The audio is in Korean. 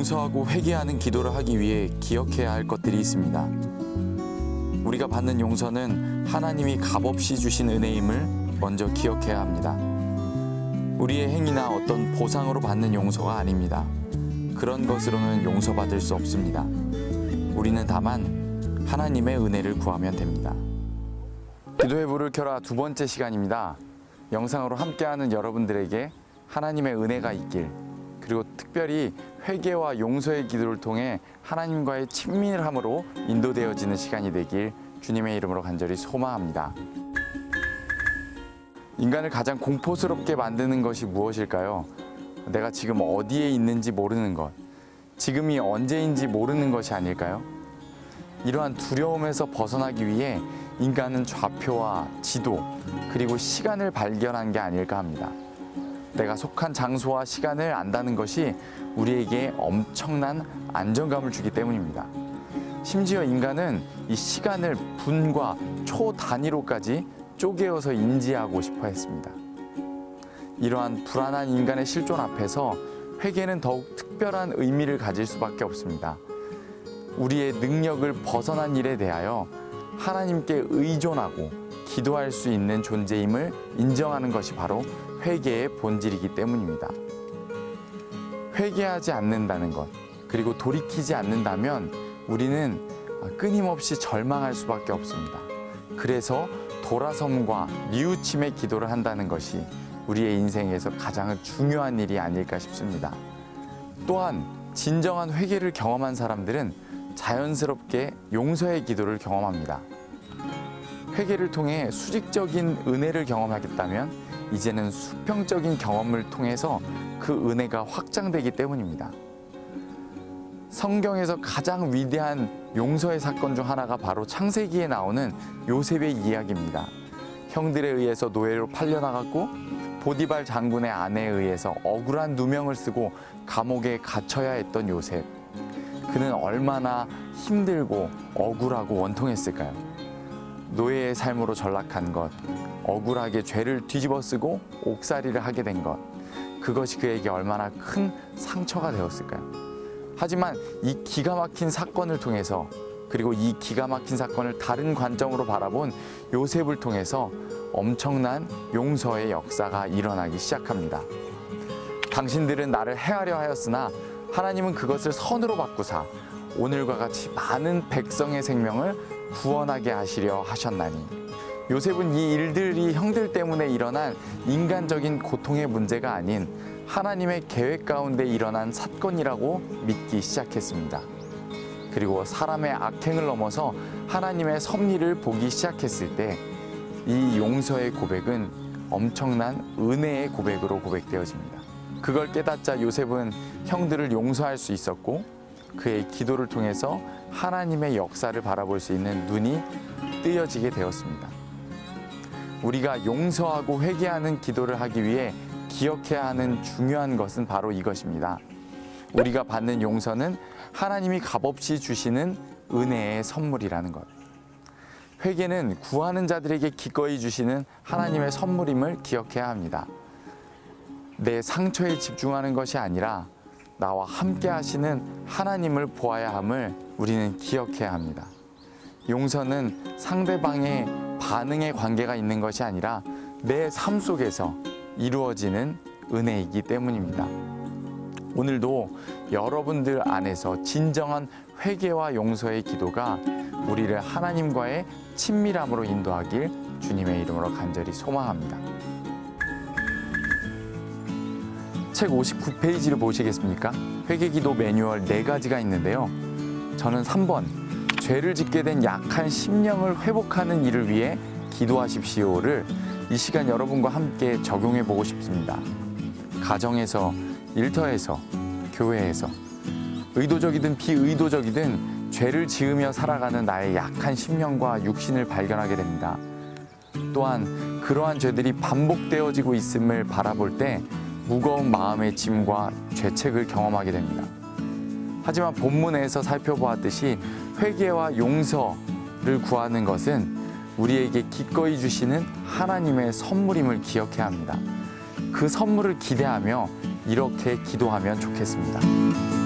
용서하고 회개하는 기도를 하기 위해 기억해야 할 것들이 있습니다. 우리가 받는 용서는 하나님이 값없이 주신 은혜임을 먼저 기억해야 합니다. 우리의 행위나 어떤 보상으로 받는 용서가 아닙니다. 그런 것으로는 용서받을 수 없습니다. 우리는 다만 하나님의 은혜를 구하면 됩니다. 기도의 불을 켜라 두 번째 시간입니다. 영상으로 함께하는 여러분들에게 하나님의 은혜가 있길 그리고 특별히 회개와 용서의 기도를 통해 하나님과의 친밀함으로 인도되어지는 시간이 되길 주님의 이름으로 간절히 소망합니다. 인간을 가장 공포스럽게 만드는 것이 무엇일까요? 내가 지금 어디에 있는지 모르는 것, 지금이 언제인지 모르는 것이 아닐까요? 이러한 두려움에서 벗어나기 위해 인간은 좌표와 지도, 그리고 시간을 발견한 게 아닐까 합니다. 내가 속한 장소와 시간을 안다는 것이 우리에게 엄청난 안정감을 주기 때문입니다. 심지어 인간은 이 시간을 분과 초 단위로까지 쪼개어서 인지하고 싶어 했습니다. 이러한 불안한 인간의 실존 앞에서 회개는 더욱 특별한 의미를 가질 수밖에 없습니다. 우리의 능력을 벗어난 일에 대하여 하나님께 의존하고 기도할 수 있는 존재임을 인정하는 것이 바로 회개의 본질이기 때문입니다. 회개하지 않는다는 것, 그리고 돌이키지 않는다면 우리는 끊임없이 절망할 수밖에 없습니다. 그래서 돌아섬과 뉘우침의 기도를 한다는 것이 우리의 인생에서 가장 중요한 일이 아닐까 싶습니다. 또한 진정한 회개를 경험한 사람들은 자연스럽게 용서의 기도를 경험합니다. 회개를 통해 수직적인 은혜를 경험하겠다면 이제는 수평적인 경험을 통해서 그 은혜가 확장되기 때문입니다. 성경에서 가장 위대한 용서의 사건 중 하나가 바로 창세기에 나오는 요셉의 이야기입니다. 형들에 의해서 노예로 팔려나갔고 보디발 장군의 아내에 의해서 억울한 누명을 쓰고 감옥에 갇혀야 했던 요셉. 그는 얼마나 힘들고 억울하고 원통했을까요? 노예의 삶으로 전락한 것, 억울하게 죄를 뒤집어 쓰고 옥살이를 하게 된 것, 그것이 그에게 얼마나 큰 상처가 되었을까요? 하지만 이 기가 막힌 사건을 통해서 그리고 이 기가 막힌 사건을 다른 관점으로 바라본 요셉을 통해서 엄청난 용서의 역사가 일어나기 시작합니다. 당신들은 나를 해하려 하였으나 하나님은 그것을 선으로 바꾸사 오늘과 같이 많은 백성의 생명을 구원하게 하시려 하셨나니 요셉은 이 일들이 형들 때문에 일어난 인간적인 고통의 문제가 아닌 하나님의 계획 가운데 일어난 사건이라고 믿기 시작했습니다. 그리고 사람의 악행을 넘어서 하나님의 섭리를 보기 시작했을 때 이 용서의 고백은 엄청난 은혜의 고백으로 고백되어집니다. 그걸 깨닫자 요셉은 형들을 용서할 수 있었고 그의 기도를 통해서 하나님의 역사를 바라볼 수 있는 눈이 뜨여지게 되었습니다. 우리가 용서하고 회개하는 기도를 하기 위해 기억해야 하는 중요한 것은 바로 이것입니다. 우리가 받는 용서는 하나님이 값없이 주시는 은혜의 선물이라는 것. 회개는 구하는 자들에게 기꺼이 주시는 하나님의 선물임을 기억해야 합니다. 내 상처에 집중하는 것이 아니라 나와 함께 하시는 하나님을 보아야 함을 우리는 기억해야 합니다. 용서는 상대방의 반응의 관계가 있는 것이 아니라 내 삶 속에서 이루어지는 은혜이기 때문입니다. 오늘도 여러분들 안에서 진정한 회개와 용서의 기도가 우리를 하나님과의 친밀함으로 인도하길 주님의 이름으로 간절히 소망합니다. 책 59페이지를 보시겠습니까? 회개기도 매뉴얼 네 가지가 있는데요. 저는 3번 죄를 짓게 된 약한 심령을 회복하는 일을 위해 기도하십시오를 이 시간 여러분과 함께 적용해 보고 싶습니다. 가정에서, 일터에서, 교회에서 의도적이든 비의도적이든 죄를 지으며 살아가는 나의 약한 심령과 육신을 발견하게 됩니다. 또한 그러한 죄들이 반복되어지고 있음을 바라볼 때 무거운 마음의 짐과 죄책을 경험하게 됩니다. 하지만 본문에서 살펴보았듯이 회개와 용서를 구하는 것은 우리에게 기꺼이 주시는 하나님의 선물임을 기억해야 합니다. 그 선물을 기대하며 이렇게 기도하면 좋겠습니다.